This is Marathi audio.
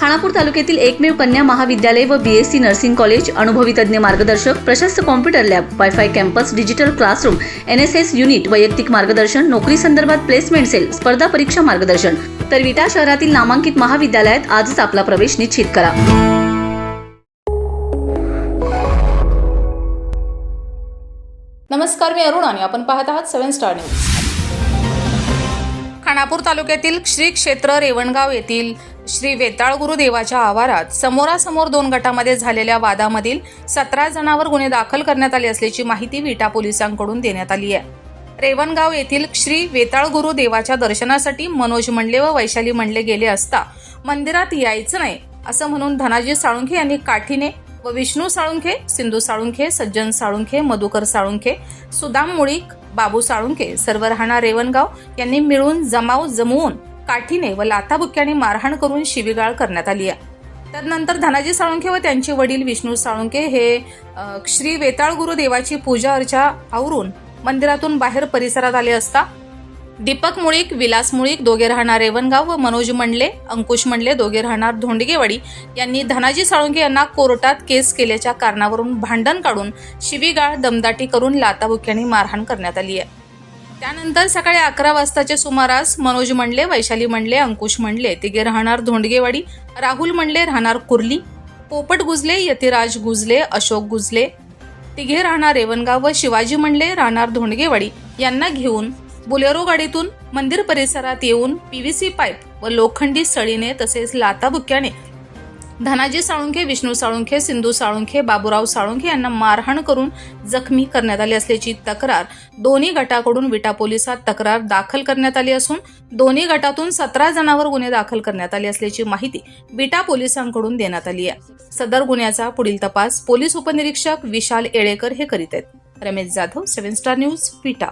खानापूर तालुक्यातील एकमेव कन्या महाविद्यालय व B S C nursing college अनुभवी तज्ज्ञ मार्गदर्शक प्रशस्त computer lab wifi campus digital classroom N S S unit वैयक्तिक मार्गदर्शन नोकरी संदर्भात प्लेसमेंट सेल स्पर्धा परीक्षा मार्गदर्शन. तर विटा शहरातील नामांकित महाविद्यालयात आजच आपला प्रवेश निश्चित करा. नमस्कार मी अरुण आणि आपण पाहत आहात सेव्हन स्टार न्यूज खानापूर तालुक्यातील श्री क्षेत्र रेवणगाव येथील श्री वेताळगुरु देवाच्या आवारात समोरासमोर दोन गटामध्ये झालेल्या वादामधील सतरा जणांवर गुन्हे दाखल करण्यात आले असल्याची माहिती विटा पोलिसांकडून देण्यात आली आहे. रेवणगाव येथील श्री वेताळगुरु देवाच्या दर्शनासाठी मनोज मंडले व वैशाली मंडले गेले असता मंदिरात यायचं नाही असं म्हणून धनाजी साळुंखे यांनी काठीने व विष्णू साळुंखे सिंधू साळुंखे सज्जन साळुंखे मधुकर साळुंखे सुदाम मुळीक बाबू साळुंखे सर्व राहणार रेवणगाव यांनी मिळून जमाव जमवून काठीने व लाथाबुक्याने मारहाण करून शिवीगाळ करण्यात आली आहे. त्यानंतर धनाजी साळुंखे व त्यांचे वडील विष्णू साळुंखे हे श्री वेताळगुरु देवाची पूजा अर्चा आवरून मंदिरातून बाहेर परिसरात आले असता दीपक मुळीक विलास मुळीक दोघे राहणार रेवणगाव व मनोज मंडले अंकुश मंडले दोघे राहणार धोंडगेवाडी यांनी धनाजी साळुंके यांना कोर्टात केस केल्याच्या कारणावरून भांडण काढून शिवीगाळ दमदाटी करून लाताबुक्याने मारहाण करण्यात आली आहे. त्यानंतर सकाळी अकरा वाजताच्या सुमारास मनोज मंडले वैशाली मंडले अंकुश मंडले तिघे राहणार धोंडगेवाडी राहुल मंडले राहणार कुर्ली पोपट गुजले यतिराज गुजले अशोक गुजले तिघे राहणार रेवणगाव व शिवाजी मंडले राहणार धोंडगेवाडी यांना घेऊन बुलेरो गाडीतून मंदिर परिसरात येऊन पीव्हीसी पाईप व लोखंडी सळीने तसेच लाताबुक्याने धनाजी साळुंखे विष्णू साळुंखे सिंधू साळुंखे बाबूराव साळुंखे यांना मारहाण करून जखमी करण्यात आली असल्याची तक्रार दोन्ही गटाकडून विटा पोलिसात तक्रार दाखल करण्यात आली असून दोन्ही गटातून सतरा जणांवर गुन्हे दाखल करण्यात आले असल्याची माहिती विटा पोलिसांकडून देण्यात आली आहे. सदर गुन्ह्याचा पुढील तपास पोलीस उपनिरीक्षक विशाल येळेकर हे करीत आहेत. Ramesh Jadhav seven star news Vita.